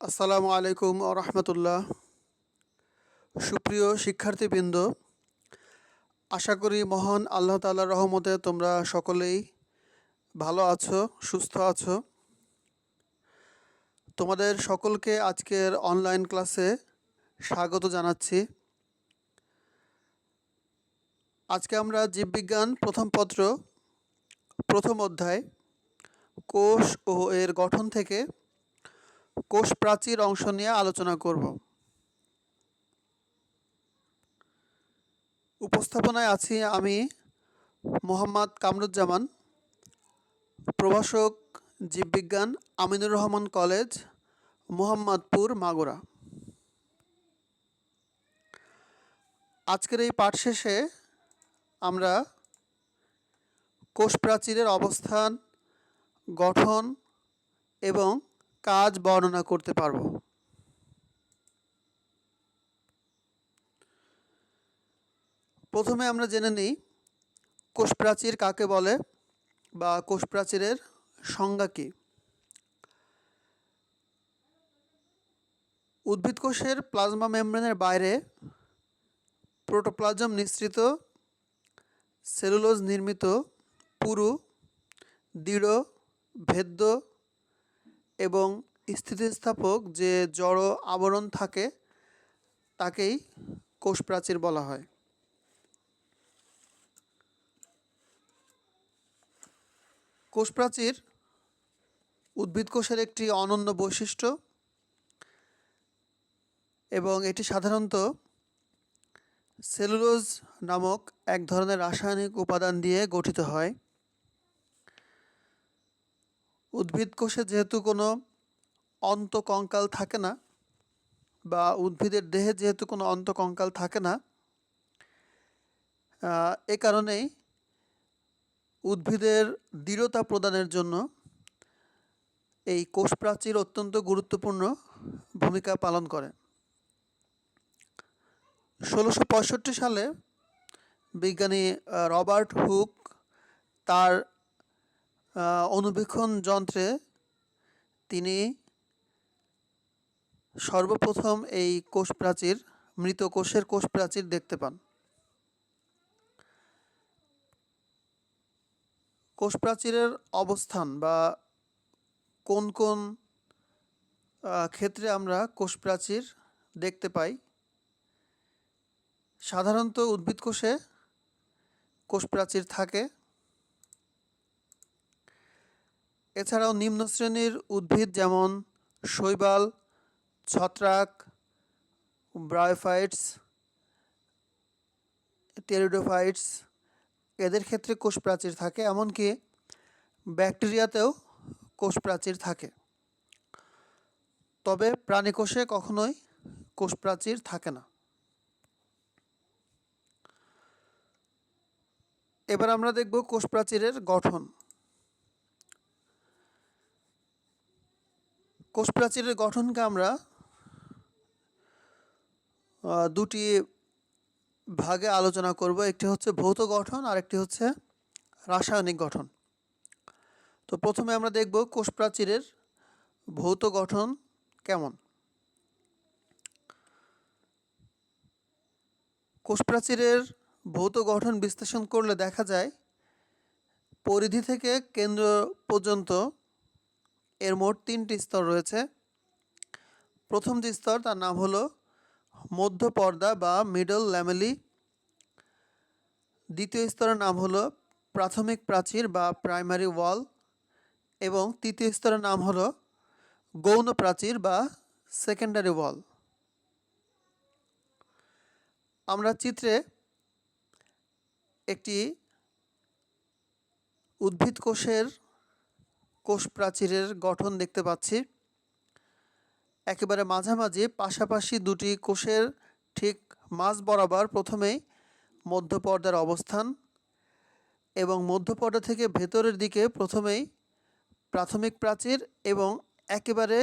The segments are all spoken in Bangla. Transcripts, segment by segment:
আসসালামু আলাইকুম ও রহমতুল্লাহ। সুপ্রিয় শিক্ষার্থীবৃন্দ, আশা করি মহান আল্লাহ তাআলার রহমতে তোমরা সকলেই ভালো আছো, সুস্থ আছো। তোমাদের সকলকে আজকের অনলাইন ক্লাসে স্বাগত জানাচ্ছি। আজকে আমরা জীববিজ্ঞান প্রথম পত্র, প্রথম অধ্যায়, কোষ ও এর গঠন থেকে কোষ প্রাচীর অংশ নিয়ে আলোচনা করব। উপস্থাপনায় আছি আমি মোহাম্মদ কামরুজ্জামান, প্রভাষক জীববিজ্ঞান আমিনুর রহমান কলেজ, মোহাম্মদপুর, মাগুরা। আজকের এই পাঠ শেষে আমরা কোষ প্রাচীরের অবস্থান, গঠন এবং কাজ বর্ণনা করতে পারব। প্রথমে আমরা জেনে নিই কোষ প্রাচীর কাকে বলে বা কোষ প্রাচীরের সংজ্ঞা কী। উদ্ভিদ কোষের প্লাজমা মেমব্রেনের বাইরে প্রোটোপ্লাজম নিঃসৃত সেলুলোজ নির্মিত পুরু, দৃঢ়, ভেদ্য এবং স্থিতিস্থাপক যে জড় আবরণ থাকে, তাকেই কোষ প্রাচীর বলা হয়। কোষ প্রাচীর উদ্ভিদ কোষের একটি অনন্য বৈশিষ্ট্য এবং এটি সাধারণত সেলুলোজ নামক এক ধরনের রাসায়নিক উপাদান দিয়ে গঠিত হয়। উদ্ভিদ কোষে যেহেতু কোনো অন্তকঙ্কাল থাকে না বা উদ্ভিদের দেহে যেহেতু কোনো অন্তকঙ্কাল থাকে না এ কারণেই উদ্ভিদের দৃঢ়তা প্রদানের জন্য এই কোষ প্রাচীর অত্যন্ত গুরুত্বপূর্ণ ভূমিকা পালন করে। ষোলোশো সালে বিজ্ঞানী রবার্ট হুক তার অনুবীক্ষণ যন্ত্রে তিনি সর্বপ্রথম এই কোষ প্রাচীর মৃত কোষের কোষ প্রাচীর দেখতে পান। কোষ প্রাচীরের অবস্থান বা কোন কোন ক্ষেত্রে আমরা কোষ প্রাচীর দেখতে পাই, সাধারণত উদ্ভিদ কোষে কোষ প্রাচীর থাকে। এছাড়াও নিম্ন শ্রেণির উদ্ভিদ যেমন শৈবাল, ছত্রাক, ব্রায়োফাইটস, টেরিডোফাইটস এদের ক্ষেত্রে কোষ প্রাচীর থাকে, এমনকি ব্যাকটেরিয়াতেও কোষ প্রাচীর থাকে। তবে প্রাণী কোষে কখনোই কোষ প্রাচীর থাকে না। এবার আমরা দেখব কোষ প্রাচীরের গঠন। কোষ প্রাচীরের গঠনকে আমরা দুটি ভাগে আলোচনা করব। একটি হচ্ছে ভৌত গঠন আর একটি হচ্ছে রাসায়নিক গঠন। তো প্রথমে আমরা দেখব কোষ প্রাচীরের ভৌত গঠন কেমন। কোষ প্রাচীরের ভৌত গঠন বিশ্লেষণ করলে দেখা যায়, পরিধি থেকে কেন্দ্র পর্যন্ত এর মোট তিনটি স্তর রয়েছে। প্রথম যে স্তর, তার নাম হলো মধ্য পর্দা বা মিডল ল্যামেলি দ্বিতীয় স্তরের নাম হলো প্রাথমিক প্রাচীর বা প্রাইমারি ওয়াল এবং তৃতীয় স্তরের নাম হলো গৌণ প্রাচীর বা সেকেন্ডারি ওয়াল আমরা চিত্রে একটি উদ্ভিদ কোষের কোষ প্রাচীরের গঠন দেখতে পাচ্ছি। একেবারে মাঝামাঝি, পাশাপাশি দুটি কোষের ঠিক মাঝ বরাবর প্রথমেই মধ্যপর্দার অবস্থান এবং মধ্যপর্দা থেকে ভেতরের দিকে প্রথমেই প্রাথমিক প্রাচীর এবং একেবারে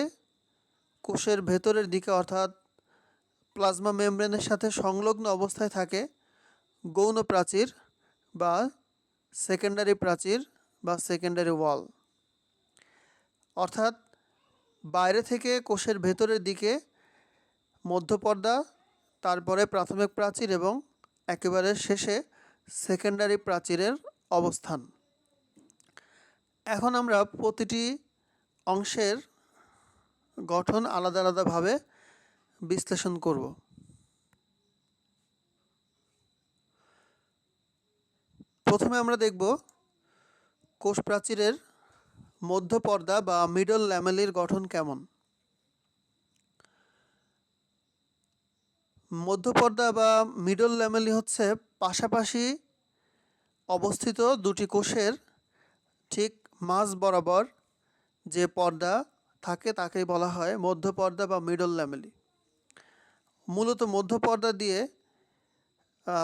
কোষের ভেতরের দিকে অর্থাৎ প্লাজমা মেমব্রেনের সাথে সংলগ্ন অবস্থায় থাকে গৌণ প্রাচীর বা সেকেন্ডারি প্রাচীর বা সেকেন্ডারি ওয়াল। অর্থাৎ বাইরে থেকে কোষের ভেতরের দিকে মধ্যপর্দা, তারপরে প্রাথমিক প্রাচীর এবং একেবারে শেষে সেকেন্ডারি প্রাচীরের অবস্থান। এখন আমরা প্রতিটি অংশের গঠন আলাদা আলাদাভাবে বিশ্লেষণ করব। প্রথমে আমরা দেখব কোষ প্রাচীরের মধ্যপর্দা বা মিডল ল্যামেলির গঠন কেমন? মধ্যপর্দা বা মিডল ল্যামেলি হচ্ছে পাশাপাশি অবস্থিত দুটি কোষের ঠিক মাঝ বরাবর যে পর্দা থাকে তাকেই বলা হয় মধ্যপর্দা বা মিডল ল্যামেলি মূলত মধ্যপর্দা দিয়ে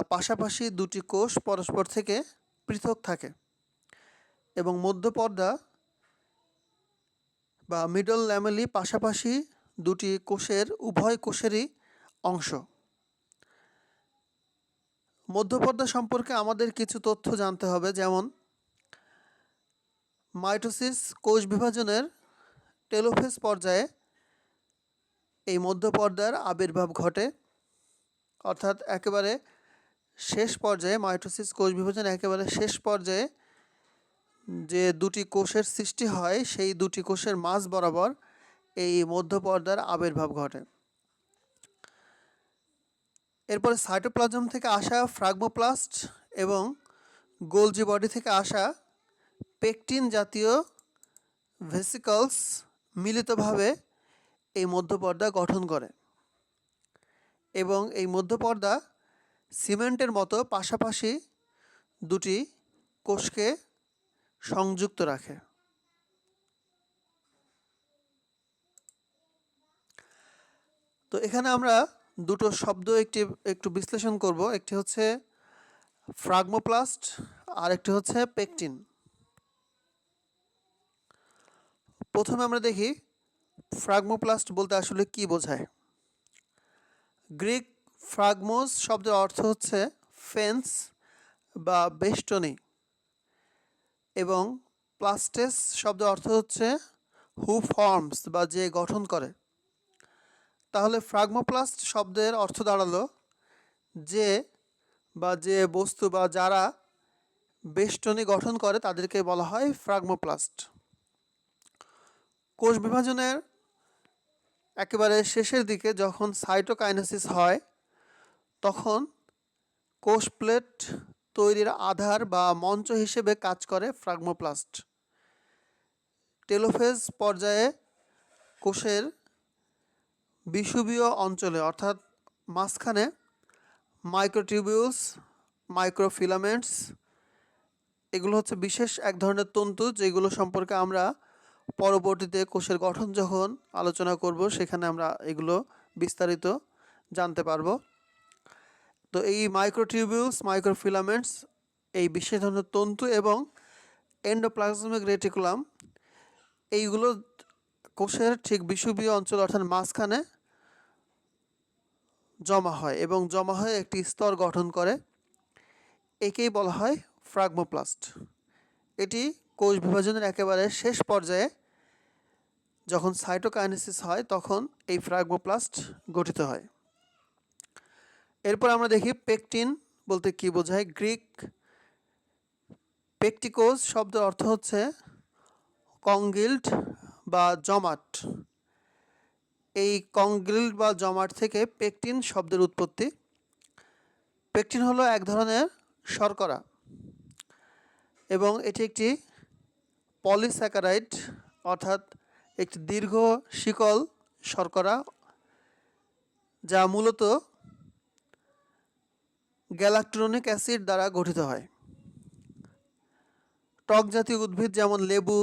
পাশাপাশি দুটি কোষ পরস্পর থেকে পৃথক থাকে এবং মধ্যপর্দা বা মিডল ল্যামেলি পাশাপাশি দুটি কোষের, উভয় কোষেরই অংশ। মধ্যপর্দা সম্পর্কে আমাদের কিছু তথ্য জানতে হবে, যেমন মাইটোসিস কোষ বিভাজনের টেলোফেস পর্যায়ে এই মধ্যপর্দার আবির্ভাব ঘটে, অর্থাৎ একেবারে শেষ পর্যায়ে, মাইটোসিস কোষ বিভাজন একেবারে শেষ পর্যায়ে যে দুটি কোষের সৃষ্টি হয়, সেই দুটি কোষের মাঝ বরাবর এই মধ্যপর্দার আবির্ভাব ঘটে। এরপরে সাইটোপ্লাজম থেকে আসা ফ্রাগমোপ্লাস্ট এবং গোলজি বডি থেকে আসা পেকটিন জাতীয় ভেসিকলস মিলিতভাবে এই মধ্যপর্দা গঠন করে এবং এই মধ্যপর্দা সিমেন্টের মতো পাশাপাশি দুটি কোষকে সংযুক্ত রাখে। তো এখানে আমরা দুটো শব্দ একটি, একটু বিশ্লেষণ করব। একটি হচ্ছে ফ্রাগমোপ্লাস্ট আর একটি হচ্ছে পেকটিন। প্রথমে আমরা দেখি ফ্রাগমোপ্লাস্ট বলতে আসলে কি বোঝায়। গ্রিক ফ্রাগমোস শব্দের অর্থ হচ্ছে ফেন্স বা বেষ্টনী। এবং প্লাস্টেস শব্দের অর্থ হচ্ছে হু ফর্মস বা যে গঠন করে। তাহলে ফ্রাগমোপ্লাস্ট শব্দের অর্থ দাঁড়াল যে বা যে বস্তু বা যারা বেষ্টনী গঠন করে তাদেরকে বলা হয় ফ্রাগমোপ্লাস্ট। কোষ বিভাজনের একেবারে শেষের দিকে যখন সাইটোকাইনেসিস হয়, তখন কোষ প্লেট তৈরির আধার বা মঞ্চ হিসেবে কাজ করে ফ্রাগমোপ্লাস্ট। টেলোফেজ পর্যায়ে কোষের বিষুবীয় অঞ্চলে, অর্থাৎ মাঝখানে মাইক্রোটিউবিউলস মাইক্রোফিলামেন্টস, এগুলো হচ্ছে বিশেষ এক ধরনের তন্তু যেগুলো সম্পর্কে আমরা পরবর্তীতে কোষের গঠন যখন আলোচনা করব, সেখানে আমরা এগুলো বিস্তারিত জানতে পারব। তো এই মাইক্রোটিউবিউলস মাইক্রোফিলামেন্টস এই বিশেষ ধরনের তন্তু এবং এন্ডোপ্লাজমিক রেটিকুলাম এইগুলো কোষের ঠিক বিষুবীয় অঞ্চল অর্থাৎ মাঝখানে জমা হয় এবং জমা হয়ে একটি স্তর গঠন করে। একেই বলা হয় ফ্রাগমোপ্লাস্ট এটি কোষ বিভাজনের একেবারে শেষ পর্যায়ে যখন সাইটোকাইনেসিস হয়, তখন এই ফ্রাগমোপ্লাস্ট গঠিত হয়। এরপর আমরা দেখি পেকটিন বলতে কি বোঝায়? গ্রিক পেকটিকোজ শব্দের অর্থ হচ্ছে কংগিল্ড বা জমাট। এই কংগিল্ড বা জমাট থেকে পেকটিন শব্দের উৎপত্তি। পেকটিন হলো এক ধরনের শর্করা এবং এটি একটি পলিস্যাকারাইড, অর্থাৎ একটি দীর্ঘ শিকল শর্করা, যা মূলত গ্যালাক্ট্রনিক অ্যাসিড দ্বারা গঠিত হয়। টক জাতীয় উদ্ভিদ যেমন লেবু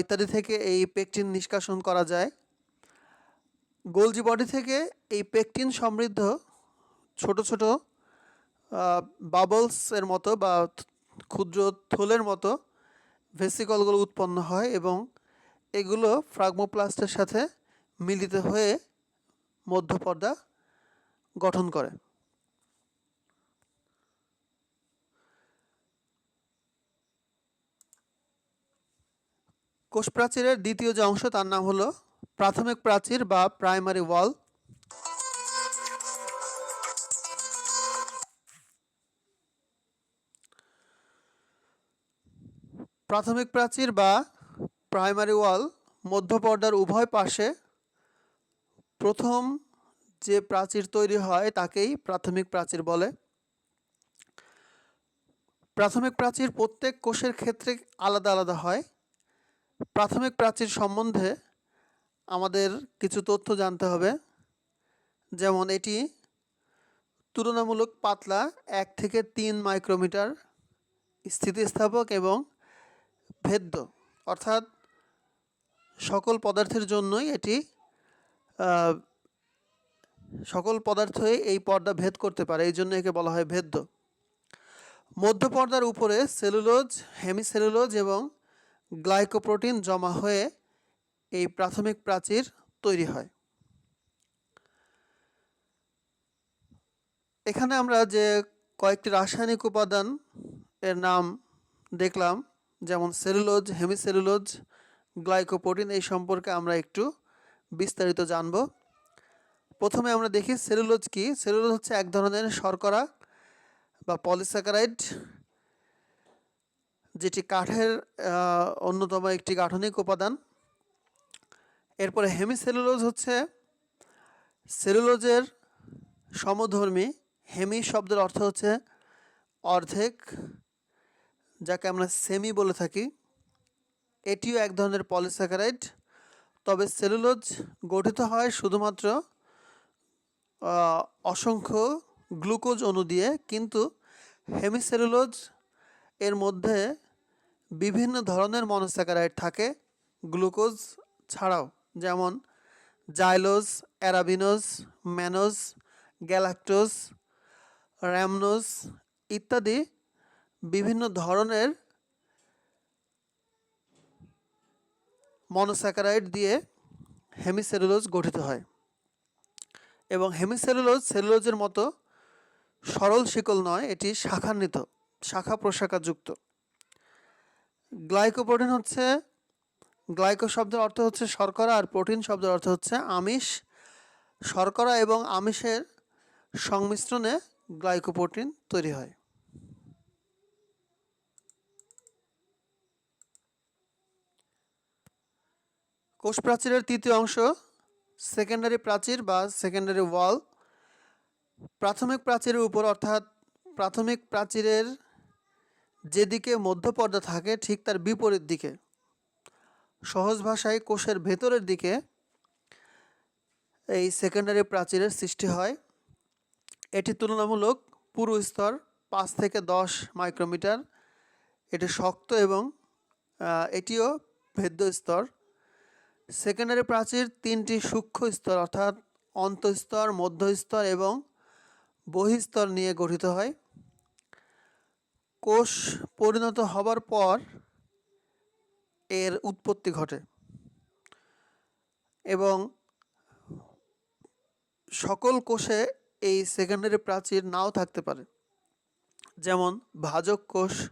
ইত্যাদি থেকে এই পেকটিন নিষ্কাশন করা যায়। গোলজি বডি থেকে এই পেকটিন সমৃদ্ধ ছোট ছোট বাবলস এর মতো বা ক্ষুদ্র থলের মতো ভেসিকলগুলো উৎপন্ন হয় এবং এগুলো ফ্রাগমোপ্লাস্টের সাথে মিলিত হয়ে মধ্যপর্দা গঠন করে। কোষ প্রাচীরের দ্বিতীয় যে অংশ, তার নাম হলো প্রাথমিক প্রাচীর বা প্রাইমারি ওয়াল। প্রাথমিক প্রাচীর বা প্রাইমারি ওয়াল মধ্য পর্দার উভয় পাশে প্রথম যে প্রাচীর তৈরি হয়, তাকেই প্রাথমিক প্রাচীর বলে। প্রাথমিক প্রাচীর প্রত্যেক কোষের ক্ষেত্রে আলাদা আলাদা হয়। প্রাথমিক প্রাচীর সম্বন্ধে আমাদের কিছু তথ্য জানতে হবে। যেমন এটি তুলনামূলক পাতলা এক থেকে তিন মাইক্রোমিটার স্থিতিস্থাপক এবং ভেদ্য। অর্থাৎ সকল পদার্থের জন্যই এটি সকল পদার্থই এই পর্দা ভেদ করতে পারে। এই জন্য একে বলা হয় ভেদ্য। মধ্য পর্দার উপরে সেলুলোজ, হেমিসেলুলোজ এবং গ্লাইকোপ্রোটিন জমা হয়ে এই প্রাথমিক প্রাচীর তৈরি হয়। এখানে আমরা যে কয়েকটি রাসায়নিক উপাদান এর নাম দেখলাম, যেমন সেলুলোজ, হেমিসেলুলোজ, গ্লাইকোপ্রোটিন এই সম্পর্কে আমরা একটু বিস্তারিত জানব। প্রথমে আমরা দেখি সেলুলোজ কি। সেলুলোজ হচ্ছে এক ধরনের শর্করা বা পলিস্যাকারাইড যেটি কাঠের অন্যতম একটি গাঠনিক উপাদান। এরপরে হেমিসেলুলোজ হচ্ছে সেলুলোজের সমধর্মী। হেমি শব্দের অর্থ হচ্ছে অর্ধেক, যাকে আমরা সেমি বলে থাকি। এটিও এক ধরনের পলিস্যাকারাইড তবে সেলুলোজ গঠিত হয় শুধুমাত্র অসংখ্য গ্লুকোজ অণু দিয়ে, কিন্তু হেমিসেলুলোজ এর মধ্যে বিভিন্ন ধরনের মনোস্যাকারাইড থাকে গ্লুকোজ ছাড়াও, যেমন জাইলোজ অ্যারাবিনোজ ম্যানোজ গ্যালাক্টোজ র্যামনোজ ইত্যাদি বিভিন্ন ধরনের মনোস্যাকারাইড দিয়ে হেমিসেলুলোজ গঠিত হয়। এবং হেমিসেলুলোজ সেলুলোজের মতো সরল শিকল নয়, এটি শাখান্বিত, শাখা প্রশাখাযুক্ত। গ্লাইকোপ্রোটিন হচ্ছে, গ্লাইকো শব্দের অর্থ হচ্ছে শর্করা আর প্রোটিন শব্দের অর্থ হচ্ছে আমিষ। শর্করা এবং আমিষের সংমিশ্রণে গ্লাইকোপ্রোটিন তৈরি হয়। কোষ প্রাচীরের তৃতীয় অংশ, সেকেন্ডারি প্রাচীর বা সেকেন্ডারি ওয়াল, প্রাথমিক প্রাচীরের উপর অর্থাৎ প্রাথমিক প্রাচীরের যেদিকে মধ্যপর্দা থাকে, ঠিক তার বিপরীত দিকে। সহজ ভাষায় কোষের ভেতরের দিকে এই সেকেন্ডারি প্রাচীরের সৃষ্টি হয়। এটি তুলনামূলক পুরু স্তর, পাঁচ থেকে দশ মাইক্রোমিটার এটি শক্ত এবং এটিও ভেদ্য স্তর। সেকেন্ডারি প্রাচীর তিনটি সূক্ষ্ম স্তর, অর্থাৎ অন্তঃস্তর মধ্যস্তর এবং বহিস্তর নিয়ে গঠিত হয়। কোষ পরিণত হবার পর এর উৎপত্তি ঘটে। এবং সকল কোষে এই সেকেন্ডারি প্রাচীর নাও থাকতে পারে। যেমন ভাজক কোষ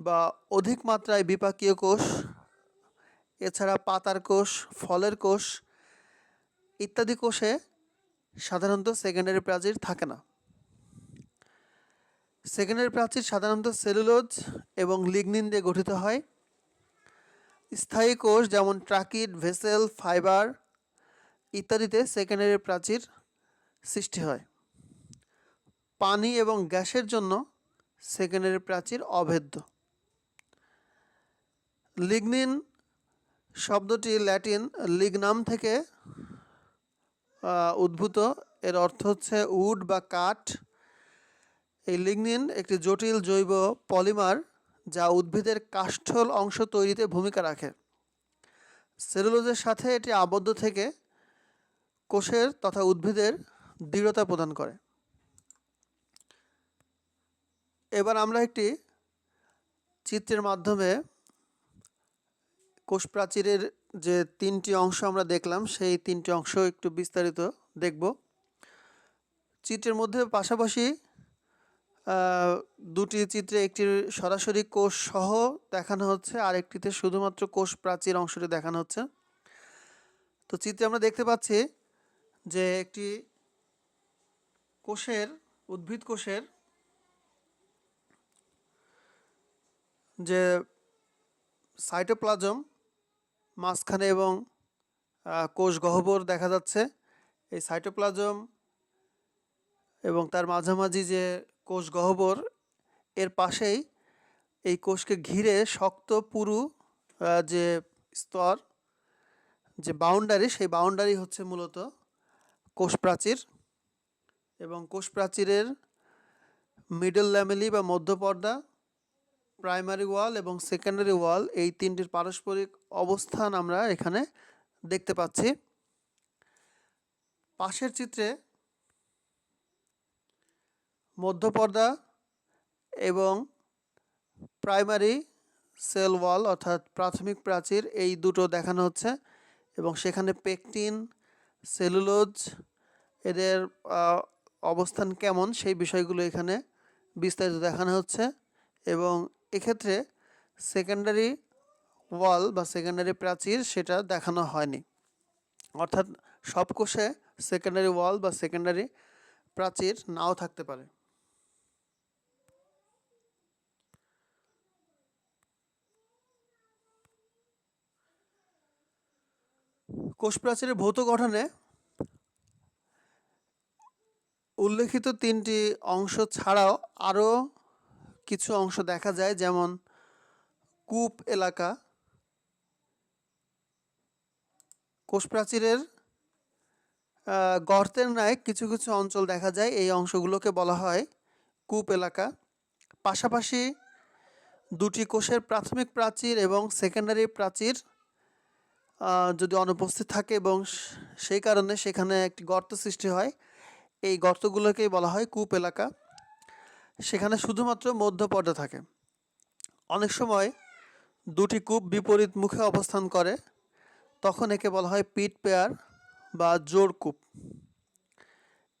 বা অধিক মাত্রায় বিপাকীয় কোষ, এছাড়া পাতার কোষ, ফলের কোষ ইত্যাদি কোষে সাধারণত সেকেন্ডারি প্রাচীর থাকে না। সেকেন্ডারি প্রাচীর সাধারণত সেলুলোজ এবং লিগনিন দিয়ে গঠিত হয়। স্থায়ী কোষ যেমন ট্রাকিড, ভেসেল, ফাইবার ইত্যাদিতে সেকেন্ডারি প্রাচীর সৃষ্টি হয়। পানি এবং গ্যাসের জন্য সেকেন্ডারি প্রাচীর অভেদ্য। লিগনিন শব্দটি ল্যাটিন লিগনাম থেকে উদ্ভূত। এর অর্থ হচ্ছে উড বা কাঠ। এই লিগনিন একটি জটিল জৈব পলিমার যা উদ্ভিদের কাষ্ঠল অংশ তৈরিতে ভূমিকা রাখে। সেলুলোজের সাথে এটি আবদ্ধ থেকে কোষের তথা উদ্ভিদের দৃঢ়তা প্রদান করে। এবার আমরা একটি চিত্রের মাধ্যমে কোষ প্রাচীরের যে তিনটি অংশ আমরা দেখলাম, সেই তিনটি অংশ একটু বিস্তারিত দেখব। চিত্রের মধ্যে পাশাপাশি দুটি চিত্রে একটি সরাসরি কোষ সহ দেখানো হচ্ছে, আর একটিতে শুধুমাত্র কোষ প্রাচীর অংশটি দেখানো হচ্ছে। তো চিত্রে আমরা দেখতে পাচ্ছি যে একটি কোষের, উদ্ভিদ কোষের যে সাইটোপ্লাজম মাঝখানে এবং কোষ গহ্বর দেখা যাচ্ছে। এই সাইটোপ্লাজম এবং তার মাঝামাঝি যে কোষ গহ্বর, এর পাশেই এই কোষকে ঘিরে শক্ত পুরু যে স্তর, যে বাউন্ডারি সেই বাউন্ডারি হচ্ছে মূলত কোষ প্রাচীর এবং কোষ প্রাচীরের মিডল ল্যামেলি বা মধ্যপর্দা প্রাইমারি ওয়াল এবং সেকেন্ডারি ওয়াল এই তিনটির পারস্পরিক অবস্থান আমরা এখানে দেখতে পাচ্ছি। পাশের চিত্রে মধ্যপর্দা এবং প্রাইমারি সেল ওয়াল অর্থাৎ প্রাথমিক প্রাচীর এই দুটো দেখানো হচ্ছে এবং সেখানে পেকটিন, সেলুলোজ, এদের অবস্থান কেমন সেই বিষয়গুলো এখানে বিস্তারিত দেখানো হচ্ছে এবং এক্ষেত্রে সেকেন্ডারি ওয়াল বা সেকেন্ডারি প্রাচীর সেটা দেখানো হয়নি। অর্থাৎ সব কোষে সেকেন্ডারি ওয়াল বা সেকেন্ডারি প্রাচীর নাও থাকতে পারে। কোষ প্রাচীরের ভৌত গঠনে উল্লেখিত তিনটি অংশ ছাড়াও আরও কিছু অংশ দেখা যায়, যেমন কূপ এলাকা। কোষ প্রাচীরের গর্তের ন্যায় কিছু কিছু অঞ্চল দেখা যায়, এই অংশগুলোকে বলা হয় কূপ এলাকা। পাশাপাশি দুটি কোষের প্রাথমিক প্রাচীর এবং সেকেন্ডারি প্রাচীর যদি অনুপস্থিত থাকে এবং সেই কারণে সেখানে একটি গর্ত সৃষ্টি হয়। এই গর্তগুলোকেই বলা হয় কূপ এলাকা। সেখানে শুধুমাত্র মধ্যপর্দা থাকে। অনেক সময় দুটি কূপ বিপরীত মুখে অবস্থান করে। তখন একে বলা হয় পিট পেয়ার বা জোর কূপ।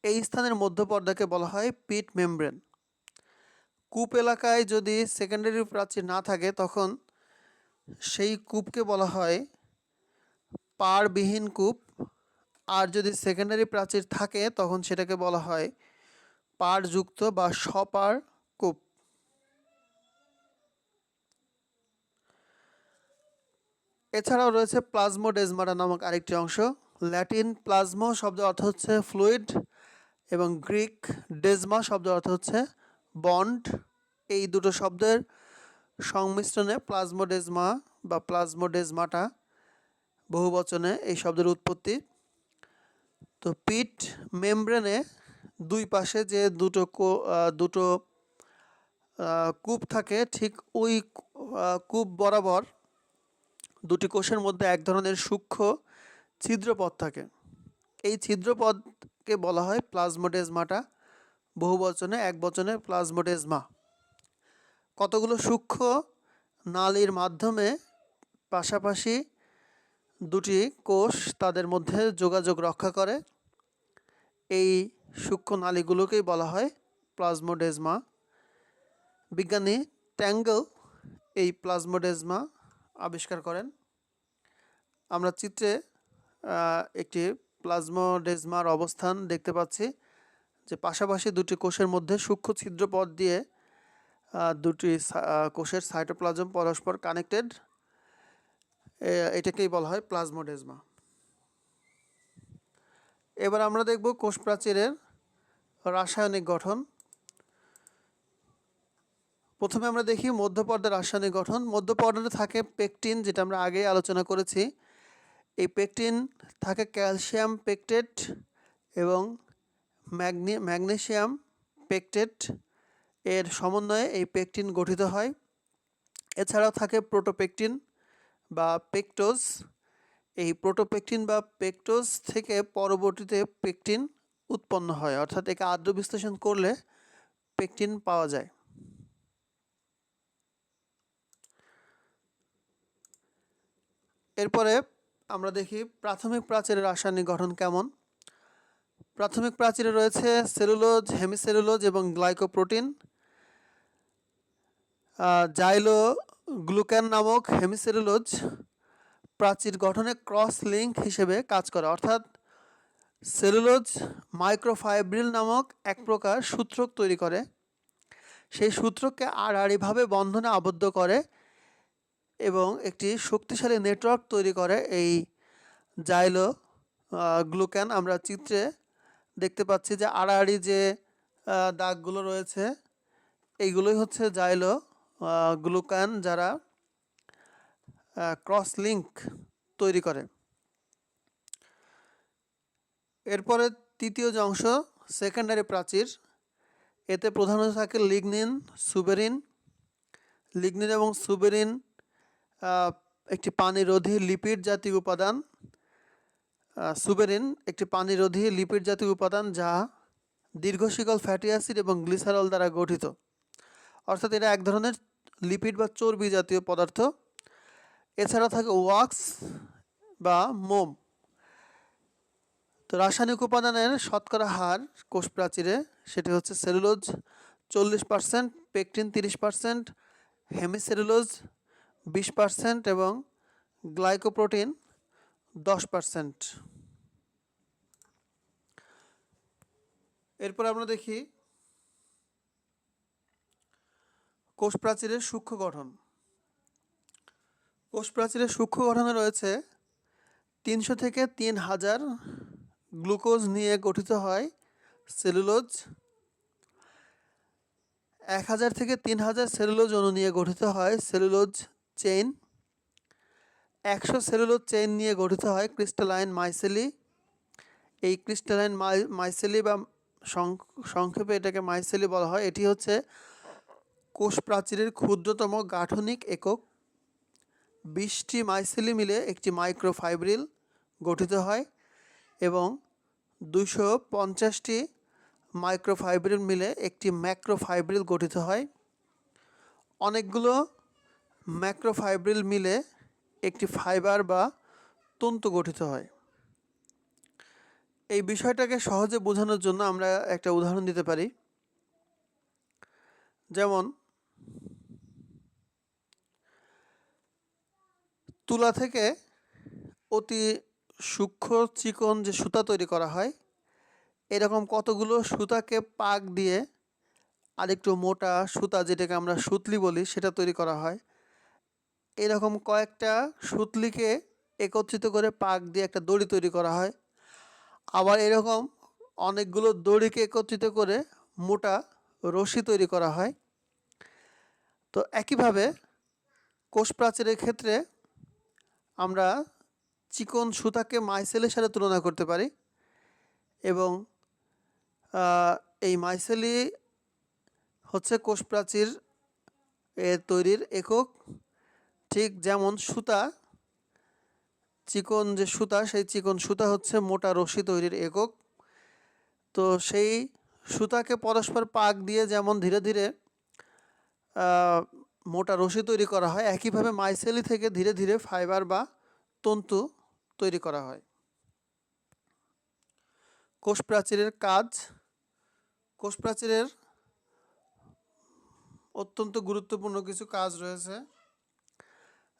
এই স্থানের মধ্যপর্দাকে বলা হয় পিট মেমব্রেন। কূপ এলাকায় যদি সেকেন্ডারি প্রাচীর না থাকে, তখন সেই কূপকে বলা হয় পাড়বিহীন কূপ, আর যদি সেকেন্ডারি প্রাচীর থাকে, তখন সেটাকে বলা হয় পাড়যুক্ত বা সপার কূপ। এছাড়াও রয়েছে প্লাজমোডেজমাটা নামক আরেকটি অংশ। ল্যাটিন প্লাজমো শব্দের অর্থ হচ্ছে ফ্লুইড এবং গ্রিক ডেজমা শব্দের অর্থ হচ্ছে বন্ড এই দুটো শব্দের সংমিশ্রণে প্লাজমোডেজমা বা প্লাজমোডেজমাটা বহু বচনে এই শব্দের উৎপত্তি। তো পিট মেমব্রেনে দুই পাশে যে দুটো দুটো কূপ থাকে, ঠিক ওই কূপ বরাবর দুটি কোষের মধ্যে এক ধরনের সূক্ষ্ম ছিদ্রপথ থাকে। এই ছিদ্রপথকে বলা হয় প্লাজমোডেজমাটা। বহু বচনে, এক বচনে প্লাজমোডেজমা। কতগুলো সূক্ষ্ম নালীর মাধ্যমে পাশাপাশি দুটি কোষ তাদের মধ্যে যোগাযোগ রক্ষা করে। এই সূক্ষ্ম নালীগুলোকেই বলা হয় প্লাজমোডেজমা। বিজ্ঞানী ট্যাঙ্গল এই প্লাজমোডেজমা আবিষ্কার করেন। আমরা চিত্রে একটি প্লাজমোডেজমার অবস্থান দেখতে পাচ্ছি যে পাশাপাশি দুটি কোষের মধ্যে সূক্ষ্ম ছিদ্রপথ দিয়ে দুটি কোষের সাইটোপ্লাজম পরস্পর কানেক্টেড এটাকেই বলা হয় প্লাজমোডেজমা। এবার আমরা দেখব কোষ প্রাচীরের রাসায়নিক গঠন। প্রথমে আমরা দেখি মধ্যপর্দার রাসায়নিক গঠন। মধ্যপর্দাতে থাকে পেকটিন, যেটা আমরা আগে আলোচনা করেছি। এই পেকটিন থাকে ক্যালসিয়াম পেকটেট এবং ম্যাগনি ম্যাগনেশিয়াম পেকটেট। এর সমন্বয়ে এই পেকটিন গঠিত হয়। এছাড়াও থাকে প্রোটোপেকটিন। বা পেকটোজ এই প্রোটোপেকটিন বা পেকটোজ থেকে পরবর্তীতে পেকটিন উৎপন্ন হয়। অর্থাৎ একে আদ্র বিশ্লেষণ করলে পেকটিন পাওয়া যায়। এরপরে আমরা দেখি প্রাথমিক প্রাচীরের রাসায়নিক গঠন কেমন। প্রাথমিক প্রাচীরে রয়েছে সেলুলোজ, হেমিসেলুলোজ এবং গ্লাইকোপ্রোটিন। জাইলো গ্লুক্যান নামক হেমিসেলুলোজ প্রাচীর গঠনে ক্রস লিঙ্ক হিসেবে কাজ করে। অর্থাৎ সেলুলোজ মাইক্রোফাইব্রিল নামক এক প্রকার সূত্রক তৈরি করে। সেই সূত্রকে আড়াআড়িভাবে বন্ধনে আবদ্ধ করে এবং একটি শক্তিশালী নেটওয়ার্ক তৈরি করে। এই জাইলো গ্লুক্যান আমরা চিত্রে দেখতে পাচ্ছি যে আড়াআড়ি যে দাগগুলো রয়েছে, এইগুলোই হচ্ছে জাইলো। গ্লুকান যারা ক্রস লিঙ্ক তৈরি করে। এরপরে তৃতীয় যে অংশ, সেকেন্ডারি প্রাচীর, এতে প্রধানত থাকে লিগনিন, সুবেরিন। লিগনিন এবং সুবেরিন একটি পানিরোধী লিপিড জাতীয় উপাদান। সুবেরিন একটি পানিরোধী লিপিড জাতীয় উপাদান যা দীর্ঘশিকল ফ্যাটি অ্যাসিড এবং গ্লিসারল দ্বারা গঠিত। অর্থাৎ এটা এক ধরনের লিপিড বা চর্বি জাতীয় পদার্থ। এছাড়া থাকে ওয়াক্স বা মোম। তো রাসায়নিক উপাদানের শতকরা হার কোষ প্রাচীরে সেটি হচ্ছে সেলুলোজ চল্লিশ পার্সেন্ট পেকটিন তিরিশ পার্সেন্ট হেমিসেলুলোজ বিশ পার্সেন্ট এবং গ্লাইকোপ্রোটিন দশ পার্সেন্ট এরপর আমরা দেখি কোষ প্রাচীরের সূক্ষ্ম গঠন। কোষ প্রাচীরের সূক্ষ্ম গঠনে রয়েছে তিনশো থেকে তিন হাজার গ্লুকোজ নিয়ে গঠিত হয় সেলুলোজ। এক হাজার থেকে তিন হাজার সেলুলোজ অণু নিয়ে গঠিত হয় সেলুলোজ চেইন। একশো সেলুলোজ চেইন নিয়ে গঠিত হয় ক্রিস্টালাইন মাইসেলি। এই ক্রিস্টালাইন মাইসেলি বা সংক্ষেপে এটাকে মাইসেলি বলা হয়। এটি হচ্ছে কোষ প্রাচীরের ক্ষুদ্রতম গাঠনিক একক। বিশটি মাইসেলি মিলে একটি মাইক্রোফাইব্রিল গঠিত হয় এবং দুশো পঞ্চাশটি মাইক্রোফাইব্রিল মিলে একটি ম্যাক্রোফাইব্রিল গঠিত হয়। অনেকগুলো ম্যাক্রোফাইব্রিল মিলে একটি ফাইবার বা তন্তু গঠিত হয়। এই বিষয়টাকে সহজে বোঝানোর জন্য আমরা একটা উদাহরণ দিতে পারি। যেমন তুলা থেকে অতি সূক্ষ্ম চিকন যে সুতা তৈরি করা হয়, এরকম কতগুলো সুতাকে পাক দিয়ে আরেকটু মোটা সুতা যেটাকে আমরা সুতলি বলি, সেটা তৈরি করা হয়। এরকম কয়েকটা সুতলিকে একত্রিত করে পাক দিয়ে একটা দড়ি তৈরি করা হয়। আবার এরকম অনেকগুলো দড়িকে একত্রিত করে মোটা রশি তৈরি করা হয়। তো একইভাবে কোষ প্রাচীরের ক্ষেত্রে আমরা চিকন সুতাকে মাইসেলের সাথে তুলনা করতে পারি এবং এই মাইসেলি হচ্ছে কোষ প্রাচীর এর তৈরির একক। ঠিক যেমন সুতা, চিকন যে সুতা, সেই চিকন সুতা হচ্ছে মোটা রশি তৈরির একক। তো সেই সুতাকে পরস্পর পাক দিয়ে যেমন ধীরে ধীরে মোটা রশি তৈরি করা হয়। একইভাবে মাইসেলি থেকে ধীরে ধীরে ফাইবার বা তন্তু তৈরি করা হয়। কোষ প্রাচীরের কাজ। কোষ প্রাচীরের অত্যন্ত গুরুত্বপূর্ণ কিছু কাজ রয়েছে।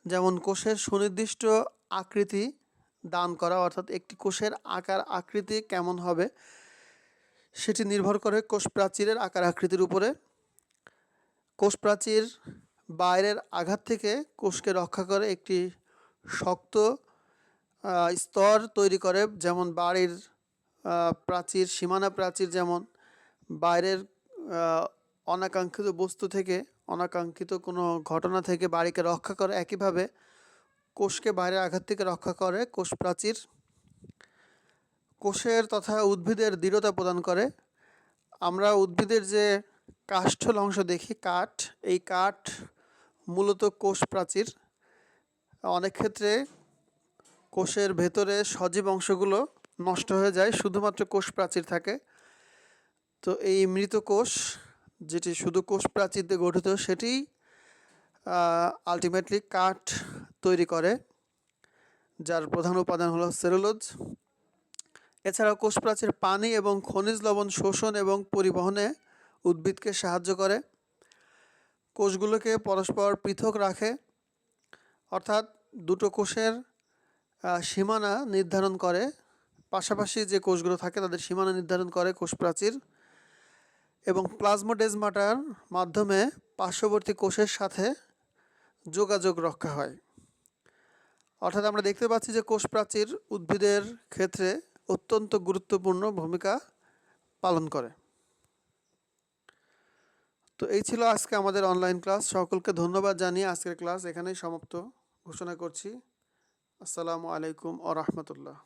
যেমন কোষের সুনির্দিষ্ট আকৃতি দান করা, অর্থাৎ একটি কোষের আকার আকৃতি কেমন হবে, সেটি নির্ভর করে কোষ প্রাচীরের আকার আকৃতির উপরে। কোষ প্রাচীর বাইরের আঘাত থেকে কোষকে রক্ষা করে একটি শক্ত স্তর তৈরি করে, যেমন বাড়ির প্রাচীর, সীমানা প্রাচীর যেমন বাইরের অনাকাঙ্ক্ষিত বস্তু থেকে, অনাকাঙ্ক্ষিত কোনো ঘটনা থেকে বাড়িকে রক্ষা করে, একইভাবে কোষকে বাইরের আঘাত থেকে রক্ষা করে কোষ প্রাচীর। কোষের তথা উদ্ভিদের দৃঢ়তা প্রদান করে। আমরা উদ্ভিদের যে কাষ্ঠল অংশ দেখি, কাঠ, এই কাঠ মূলত কোষ প্রাচীর। অনেক ক্ষেত্রে কোষের ভেতরে সজীব অংশগুলো নষ্ট হয়ে যায়, শুধুমাত্র কোষ প্রাচীর থাকে। তো এই মৃত কোষ, যেটি শুধু কোষ প্রাচীর দিয়ে গঠিত, সেটি আলটিমেটলি কাঠ তৈরি করে, যার প্রধান উপাদান হলো সেলুলোজ। এছাড়াও কোষ প্রাচীর পানি এবং খনিজ লবণ, শোষণ এবং পরিবহনে উদ্ভিদকে সাহায্য করে। কোষগুলোকে পরস্পর পৃথক রাখে, অর্থাৎ দুটো কোষের সীমানা নির্ধারণ করে। পাশাপাশি যে কোষগুলো থাকে তাদের সীমানা নির্ধারণ করে কোষ প্রাচীর এবং প্লাজমোডেজমাটার মাধ্যমে পার্শ্ববর্তী কোষের সাথে যোগাযোগ রক্ষা হয়। অর্থাৎ আমরা দেখতে পাচ্ছি যে কোষ প্রাচীর উদ্ভিদের ক্ষেত্রে অত্যন্ত গুরুত্বপূর্ণ ভূমিকা পালন করে। তো এই ছিল আজকে আমাদের অনলাইন ক্লাস সকলকে ধন্যবাদ জানিয়ে আজকের ক্লাস এখানেই সমাপ্ত ঘোষণা করছি। আসসালামু আলাইকুম আ রহমতুল্লাহ।